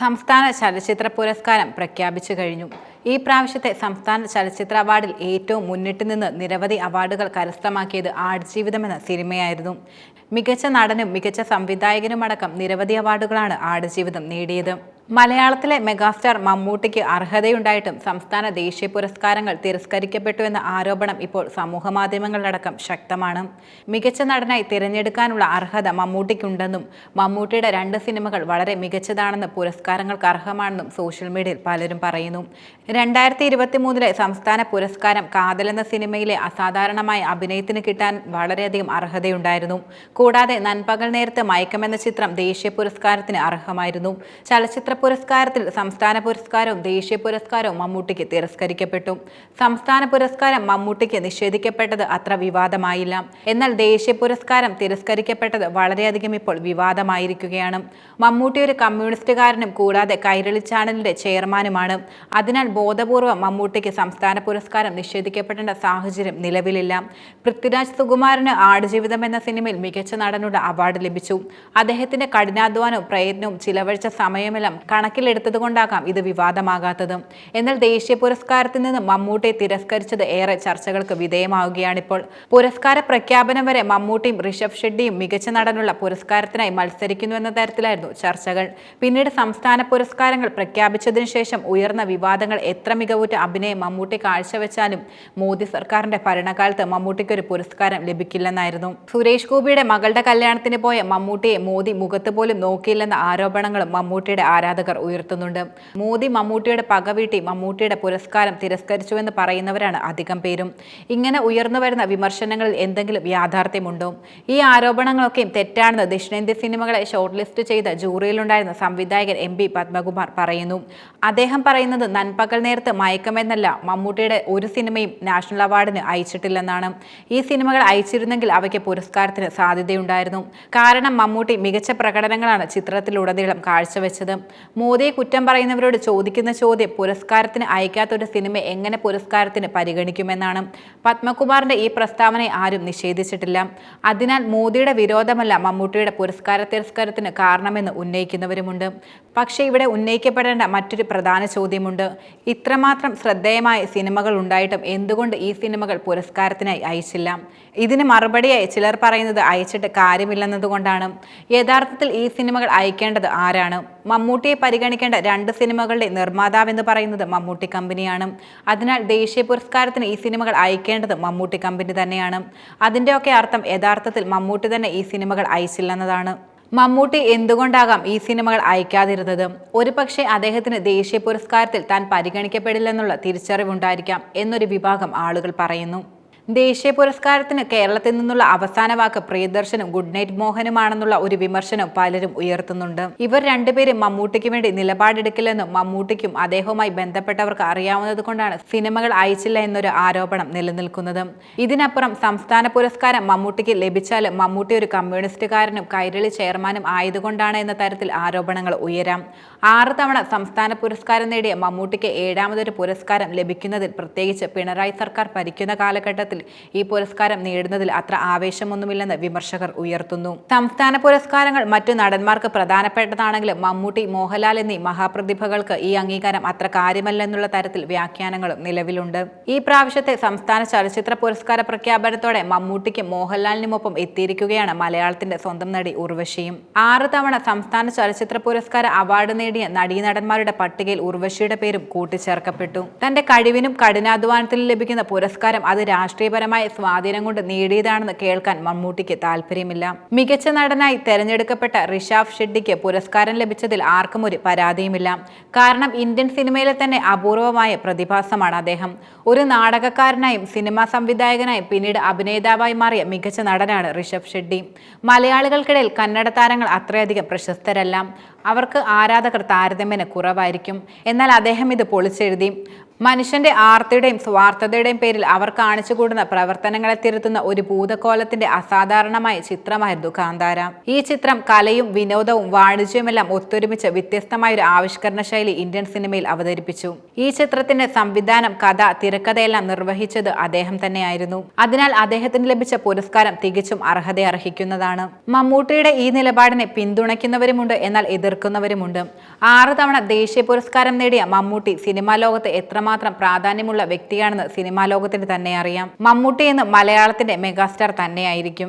സംസ്ഥാന ചലച്ചിത്ര പുരസ്കാരം പ്രഖ്യാപിച്ചു കഴിഞ്ഞു. ഈ പ്രാവശ്യത്തെ സംസ്ഥാന ചലച്ചിത്ര അവാർഡിൽ ഏറ്റവും മുന്നിട്ട് നിന്ന് നിരവധി അവാർഡുകൾ കരസ്ഥമാക്കിയത് ആടുജീവിതം എന്ന സിനിമയായിരുന്നു. മികച്ച നടനും മികച്ച സംവിധായകനുമടക്കം നിരവധി അവാർഡുകളാണ് ആടുജീവിതം നേടിയത്. മലയാളത്തിലെ മെഗാസ്റ്റാർ മമ്മൂട്ടിക്ക് അർഹതയുണ്ടായിട്ടും സംസ്ഥാന ദേശീയ പുരസ്കാരങ്ങൾ തിരസ്കരിക്കപ്പെട്ടു എന്ന ആരോപണം ഇപ്പോൾ സമൂഹ മാധ്യമങ്ങളിലടക്കം ശക്തമാണ്. മികച്ച നടനായി തിരഞ്ഞെടുക്കാനുള്ള അർഹത മമ്മൂട്ടിക്കുണ്ടെന്നും മമ്മൂട്ടിയുടെ രണ്ട് സിനിമകൾ വളരെ മികച്ചതാണെന്ന് പുരസ്കാരങ്ങൾക്ക് അർഹമാണെന്നും സോഷ്യൽ മീഡിയയിൽ പലരും പറയുന്നു. രണ്ടായിരത്തി ഇരുപത്തി മൂന്നിലെ സംസ്ഥാന പുരസ്കാരം കാതൽ എന്ന സിനിമയിലെ അസാധാരണമായ അഭിനയത്തിന് കിട്ടാൻ വളരെയധികം അർഹതയുണ്ടായിരുന്നു. കൂടാതെ നൻപകൽ നേരത്തെ മയക്കമെന്ന ചിത്രം ദേശീയ പുരസ്കാരത്തിന് അർഹമായിരുന്നു. ചലച്ചിത്ര പുരസ്കാരത്തിൽ സംസ്ഥാന പുരസ്കാരവും ദേശീയ പുരസ്കാരവും മമ്മൂട്ടിക്ക് തിരസ്കരിക്കപ്പെട്ടു. സംസ്ഥാന പുരസ്കാരം മമ്മൂട്ടിക്ക് നിഷേധിക്കപ്പെട്ടത് അത്ര വിവാദമായില്ല. എന്നാൽ ദേശീയ പുരസ്കാരം തിരസ്കരിക്കപ്പെട്ടത് വളരെയധികം ഇപ്പോൾ വിവാദമായിരിക്കുകയാണ്. മമ്മൂട്ടി ഒരു കമ്മ്യൂണിസ്റ്റുകാരനും കൂടാതെ കൈരളി ചാനലിന്റെ ചെയർമാനുമാണ്. അതിനാൽ ബോധപൂർവം മമ്മൂട്ടിക്ക് സംസ്ഥാന പുരസ്കാരം നിഷേധിക്കപ്പെടേണ്ട സാഹചര്യം നിലവിലില്ല. പൃഥ്വിരാജ് സുകുമാരന് ആടുജീവിതം എന്ന സിനിമയിൽ മികച്ച നടനുള്ള അവാർഡ് ലഭിച്ചു. അദ്ദേഹത്തിന്റെ കഠിനാധ്വാനവും പ്രയത്നവും ചിലവഴിച്ച സമയമെല്ലാം കണക്കിലെടുത്തതുകൊണ്ടാകാം ഇത് വിവാദമാകാത്തതും. എന്നാൽ ദേശീയ പുരസ്കാരത്തിൽ നിന്ന് മമ്മൂട്ടിയെ തിരസ്കരിച്ചത് ഏറെ ചർച്ചകൾക്ക് വിധേയമാവുകയാണിപ്പോൾ. പുരസ്കാര പ്രഖ്യാപനം വരെ മമ്മൂട്ടിയും ഋഷഭ് ഷെഡ്ഡിയും മികച്ച നടനുള്ള പുരസ്കാരത്തിനായി മത്സരിക്കുന്നു എന്ന തരത്തിലായിരുന്നു ചർച്ചകൾ. പിന്നീട് സംസ്ഥാന പുരസ്കാരങ്ങൾ പ്രഖ്യാപിച്ചതിനു ശേഷം ഉയർന്ന വിവാദങ്ങൾ എത്ര മികവുറ്റ അഭിനയം മമ്മൂട്ടി കാഴ്ചവെച്ചാലും മോദി സർക്കാരിന്റെ ഭരണകാലത്ത് മമ്മൂട്ടിക്ക് ഒരു പുരസ്കാരം ലഭിക്കില്ലെന്നായിരുന്നു. സുരേഷ് ഗോപിയുടെ മകളുടെ കല്യാണത്തിന് പോയ മമ്മൂട്ടിയെ മോദി മുഖത്ത് പോലും നോക്കിയില്ലെന്ന ആരോപണങ്ങളും മമ്മൂട്ടിയുടെ ആരാധകർ ഉയർത്തുന്നുണ്ട്. മോദി മമ്മൂട്ടിയുടെ പകവീട്ടി മമ്മൂട്ടിയുടെ പുരസ്കാരം തിരസ്കരിച്ചുവെന്ന് പറയുന്നവരാണ് അധികം പേരും. ഇങ്ങനെ ഉയർന്നു വരുന്ന വിമർശനങ്ങളിൽ എന്തെങ്കിലും യാഥാർത്ഥ്യമുണ്ടോ? ഈ ആരോപണങ്ങളൊക്കെയും തെറ്റാണെന്ന് ദക്ഷിണേന്ത്യ സിനിമകളെ ഷോർട്ട് ലിസ്റ്റ് ചെയ്ത ജൂറിയിലുണ്ടായിരുന്ന സംവിധായകൻ എം പി പത്മകുമാർ പറയുന്നു. അദ്ദേഹം പറയുന്നത് നൻപകൽ നേരത്ത് മയക്കമെന്നല്ല മമ്മൂട്ടിയുടെ ഒരു സിനിമയും നാഷണൽ അവാർഡിന് അയച്ചിട്ടില്ലെന്നാണ്. ഈ സിനിമകൾ അയച്ചിരുന്നെങ്കിൽ അവയ്ക്ക് പുരസ്കാരത്തിന് സാധ്യതയുണ്ടായിരുന്നു. കാരണം മമ്മൂട്ടി മികച്ച പ്രകടനങ്ങളാണ് ചിത്രത്തിലുടനീളം കാഴ്ചവെച്ചത്. മോദിയെ കുറ്റം പറയുന്നവരോട് ചോദിക്കുന്ന ചോദ്യം പുരസ്കാരത്തിന് അയക്കാത്ത ഒരു സിനിമ എങ്ങനെ പുരസ്കാരത്തിന് പരിഗണിക്കുമെന്നാണ്. പത്മകുമാറിന്റെ ഈ പ്രസ്താവനയെ ആരും നിഷേധിച്ചിട്ടില്ല. അതിനാൽ മോദിയുടെ വിരോധമല്ല മമ്മൂട്ടിയുടെ പുരസ്കാര തിരസ്കാരത്തിന് കാരണമെന്ന് ഉന്നയിക്കുന്നവരുമുണ്ട്. പക്ഷേ ഇവിടെ ഉന്നയിക്കപ്പെടേണ്ട മറ്റൊരു പ്രധാന ചോദ്യമുണ്ട്. ഇത്രമാത്രം ശ്രദ്ധേയമായ സിനിമകൾ ഉണ്ടായിട്ടും എന്തുകൊണ്ട് ഈ സിനിമകൾ പുരസ്കാരത്തിനായി അയച്ചില്ല? ഇതിന് മറുപടിയായി ചിലർ പറയുന്നത് അയച്ചിട്ട് കാര്യമില്ലെന്നതുകൊണ്ടാണ്. യഥാർത്ഥത്തിൽ ഈ സിനിമകൾ അയക്കേണ്ടത് ആരാണ്? മമ്മൂട്ടിയെ പരിഗണിക്കേണ്ട രണ്ട് സിനിമകളുടെ നിർമ്മാതാവെന്ന് പറയുന്നത് മമ്മൂട്ടി കമ്പനിയാണ്. അതിനാൽ ദേശീയ പുരസ്കാരത്തിന് ഈ സിനിമകൾ അയക്കേണ്ടത് മമ്മൂട്ടി കമ്പനി തന്നെയാണ്. അതിന്റെയൊക്കെ അർത്ഥം യഥാർത്ഥത്തിൽ മമ്മൂട്ടി തന്നെ ഈ സിനിമകൾ അയച്ചില്ലെന്നതാണ്. മമ്മൂട്ടി എന്തുകൊണ്ടാകാം ഈ സിനിമകൾ അയക്കാതിരുന്നത്? ഒരുപക്ഷെ അദ്ദേഹത്തിന് ദേശീയ പുരസ്കാരത്തിൽ താൻ പരിഗണിക്കപ്പെടില്ലെന്നുള്ള തിരിച്ചറിവുണ്ടായിരിക്കാം എന്നൊരു വിഭാഗം ആളുകൾ പറയുന്നു. ദേശീയ പുരസ്കാരത്തിന് കേരളത്തിൽ നിന്നുള്ള അവസാന വാക്ക് പ്രിയദർശനും ഗുഡ് നൈറ്റ് മോഹനുമാണെന്നുള്ള ഒരു വിമർശനം പലരും ഉയർത്തുന്നുണ്ട്. ഇവർ രണ്ടുപേരും മമ്മൂട്ടിക്ക് വേണ്ടി നിലപാടെടുക്കില്ലെന്നും മമ്മൂട്ടിക്കും അദ്ദേഹവുമായി ബന്ധപ്പെട്ടവർക്ക് അറിയാവുന്നത് കൊണ്ടാണ് സിനിമകൾ അയച്ചില്ല എന്നൊരു ആരോപണം നിലനിൽക്കുന്നത്. ഇതിനപ്പുറം സംസ്ഥാന പുരസ്കാരം മമ്മൂട്ടിക്ക് ലഭിച്ചാൽ മമ്മൂട്ടി ഒരു കമ്മ്യൂണിസ്റ്റുകാരനും കൈരളി ചെയർമാനും ആയതുകൊണ്ടാണ് എന്ന തരത്തിൽ ആരോപണങ്ങൾ ഉയരാം. ആറ് തവണ സംസ്ഥാന പുരസ്കാരം നേടിയ മമ്മൂട്ടിക്ക് ഏഴാമതൊരു പുരസ്കാരം ലഭിക്കുന്നതിൽ പ്രത്യേകിച്ച് പിണറായി സർക്കാർ ഭരിക്കുന്ന കാലഘട്ടത്തിൽ ഈ പുരസ്കാരം നേടുന്നതിൽ അത്ര ആവേശമൊന്നുമില്ലെന്ന് വിമർശകർ ഉയർത്തുന്നു. സംസ്ഥാന പുരസ്കാരങ്ങൾ മറ്റു നടന്മാർക്ക് പ്രധാനപ്പെട്ടതാണെങ്കിലും മമ്മൂട്ടി മോഹൻലാൽ എന്നീ മഹാപ്രതിഭകൾക്ക് ഈ അംഗീകാരം അത്ര കാര്യമല്ലെന്നുള്ള തരത്തിൽ വ്യാഖ്യാനങ്ങളും നിലവിലുണ്ട്. ഈ പ്രാവശ്യത്തെ സംസ്ഥാന ചലച്ചിത്ര പുരസ്കാര പ്രഖ്യാപനത്തോടെ മമ്മൂട്ടിക്കും മോഹൻലാലിനുമൊപ്പം എത്തിയിരിക്കുകയാണ് മലയാളത്തിന്റെ സ്വന്തം നടി ഉർവശിയും. ആറ് തവണ സംസ്ഥാന ചലച്ചിത്ര പുരസ്കാര അവാർഡ് നേടിയ നടീനടന്മാരുടെ പട്ടികയിൽ ഉർവശിയുടെ പേരും കൂട്ടിച്ചേർക്കപ്പെട്ടു. തന്റെ കഴിവിനും കഠിനാധ്വാനത്തിനും ലഭിക്കുന്ന പുരസ്കാരം അത് രാഷ്ട്രീയപരമായ സ്വാധീനം കൊണ്ട് നേടിയതാണെന്ന് കേൾക്കാൻ മമ്മൂട്ടിക്ക് താല്പര്യമില്ല. മികച്ച നടനായി തെരഞ്ഞെടുക്കപ്പെട്ട ഋഷാഫ് ഷെഡ്ഡിക്ക് പുരസ്കാരം ലഭിച്ചതിൽ ആർക്കും ഒരു പരാതിയുമില്ല. കാരണം ഇന്ത്യൻ സിനിമയിലെ തന്നെ അപൂർവമായ പ്രതിഭാസമാണ് അദ്ദേഹം. ഒരു നാടകക്കാരനായും സിനിമാ സംവിധായകനായും പിന്നീട് അഭിനേതാവായി മാറിയ മികച്ച നടനാണ് ഋഷഭ് ഷെഡ്ഡി. മലയാളികൾക്കിടയിൽ കന്നഡ താരങ്ങൾ അത്രയധികം പ്രശസ്തരല്ല. അവർക്ക് ആരാധകർ താരതമ്യേന കുറവായിരിക്കും. എന്നാൽ അദ്ദേഹം ഇത് പൊളിച്ചെഴുതി. മനുഷ്യന്റെ ആർത്തിയുടെയും സ്വാർത്ഥതയുടെയും പേരിൽ അവർ കാണിച്ചു കൂടുന്ന പ്രവർത്തനങ്ങളെ തിരുത്തുന്ന ഒരു ഭൂതകോലത്തിന്റെ അസാധാരണമായ ചിത്രമായിരുന്നു കാന്താര. ഈ ചിത്രം കലയും വിനോദവും വാണിജ്യവുമെല്ലാം ഒത്തൊരുമിച്ച് വ്യത്യസ്തമായ ഒരു ആവിഷ്കരണ ശൈലി ഇന്ത്യൻ സിനിമയിൽ അവതരിപ്പിച്ചു. ഈ ചിത്രത്തിന്റെ സംവിധാനം കഥ തിരക്കഥയെല്ലാം നിർവഹിച്ചത് അദ്ദേഹം തന്നെയായിരുന്നു. അതിനാൽ അദ്ദേഹത്തിന് ലഭിച്ച പുരസ്കാരം തികച്ചും അർഹത അർഹിക്കുന്നതാണ്. മമ്മൂട്ടിയുടെ ഈ നിലപാടിനെ പിന്തുണയ്ക്കുന്നവരുമുണ്ട് എന്നാൽ എതിർക്കുന്നവരുമുണ്ട്. ആറ് തവണ ദേശീയ പുരസ്കാരം നേടിയ മമ്മൂട്ടി സിനിമാ ലോകത്ത് എത്രമാത്രം പ്രാധാന്യമുള്ള വ്യക്തിയാണെന്ന് സിനിമാ ലോകത്തിന് തന്നെ അറിയാം. മമ്മൂട്ടി എന്ന് മലയാളത്തിന്റെ മെഗാസ്റ്റാർ തന്നെയായിരിക്കും.